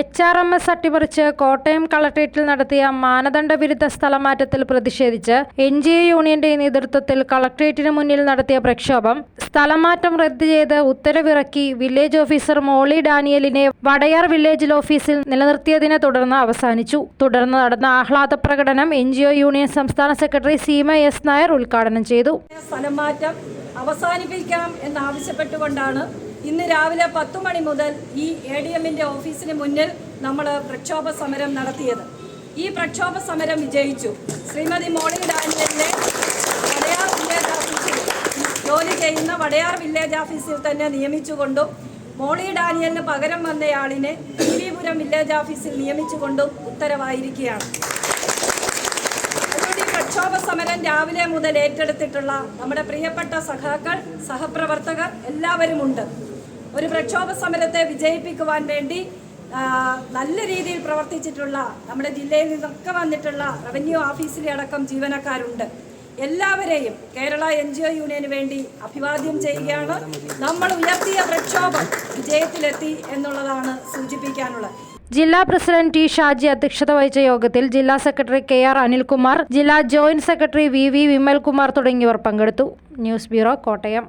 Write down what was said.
H R M S അട്ടിമറിച്ച് കോട്ടയം കളക്ട്രേറ്റിൽ നടത്തിയ മാനദണ്ഡ വിരുദ്ധ സ്ഥലമാറ്റത്തിൽ പ്രതിഷേധിച്ച് എൻ ജി എ യൂണിയന്റെ നേതൃത്വത്തിൽ കളക്ട്രേറ്റിന് മുന്നിൽ നടത്തിയ പ്രക്ഷോഭം സ്ഥലമാറ്റം റദ്ദ് ചെയ്ത് ഉത്തരവിറക്കി വില്ലേജ് ഓഫീസർ മോളി ഡാനിയലിനെ വടയാർ വില്ലേജിൽ ഓഫീസിൽ നിലനിർത്തിയതിനെ തുടർന്ന് അവസാനിച്ചു. തുടർന്ന് നടന്ന ആഹ്ലാദ പ്രകടനം എൻ ജി ഒ യൂണിയൻ സംസ്ഥാന സെക്രട്ടറി സീമ എസ് നായർ ഉദ്ഘാടനം ചെയ്തു. സ്ഥലമാറ്റം അവസാനിപ്പിക്കാം എന്നാവശ്യപ്പെട്ടുകൊണ്ടാണ് ഇന്ന് രാവിലെ പത്തു മണി മുതൽ ഈ എ ഡി എമ്മിന്റെ ഓഫീസിന് മുന്നിൽ നമ്മൾ പ്രക്ഷോഭ സമരം നടത്തിയത്. ഈ പ്രക്ഷോഭ സമരം വിജയിച്ചു. ശ്രീമതി മോളി ഡാനിയലിനെ വടയാർ വില്ലേജ് ഓഫീസിൽ ജോലി ചെയ്യുന്ന വടയാർ വില്ലേജ് ഓഫീസിൽ തന്നെ നിയമിച്ചുകൊണ്ടും മോളി ഡാനിയലിന് പകരം വന്നയാളിനെ ദേവീപുരം വില്ലേജ് ഓഫീസിൽ നിയമിച്ചുകൊണ്ടും ഉത്തരവായിരിക്കുകയാണ്. പ്രക്ഷോഭ സമരം രാവിലെ മുതൽ ഏറ്റെടുത്തിട്ടുള്ള നമ്മുടെ പ്രിയപ്പെട്ട സഖാക്കൾ സഹപ്രവർത്തകർ എല്ലാവരുമുണ്ട്. ഒരു പ്രക്ഷോഭ സമരത്തെ വിജയിപ്പിക്കുവാൻ വേണ്ടി നല്ല രീതിയിൽ പ്രവർത്തിച്ചിട്ടുള്ള നമ്മുടെ ജില്ലയിൽ നിന്നൊക്കെ വന്നിട്ടുള്ള റവന്യൂ ഓഫീസിലെ അടക്കം ജീവനക്കാരുണ്ട്. എല്ലാവരെയും കേരള എൻ ജി ഒ യൂണിയന് വേണ്ടി അഭിവാദ്യം ചെയ്യുകയാണ്. നമ്മൾ ഉയർത്തിയ പ്രക്ഷോഭം വിജയത്തിലെത്തി എന്നുള്ളതാണ് സൂചിപ്പിക്കാനുള്ളത്. ജില്ലാ പ്രസിഡന്റ് ടി ഷാജി അധ്യക്ഷത വഹിച്ച യോഗത്തിൽ ജില്ലാ സെക്രട്ടറി കെ ആർ അനിൽകുമാർ ജില്ലാ joint secretary V V Vimalkumar തുടങ്ങിയവർ പങ്കെടുത്തു. News bureau Kottayam.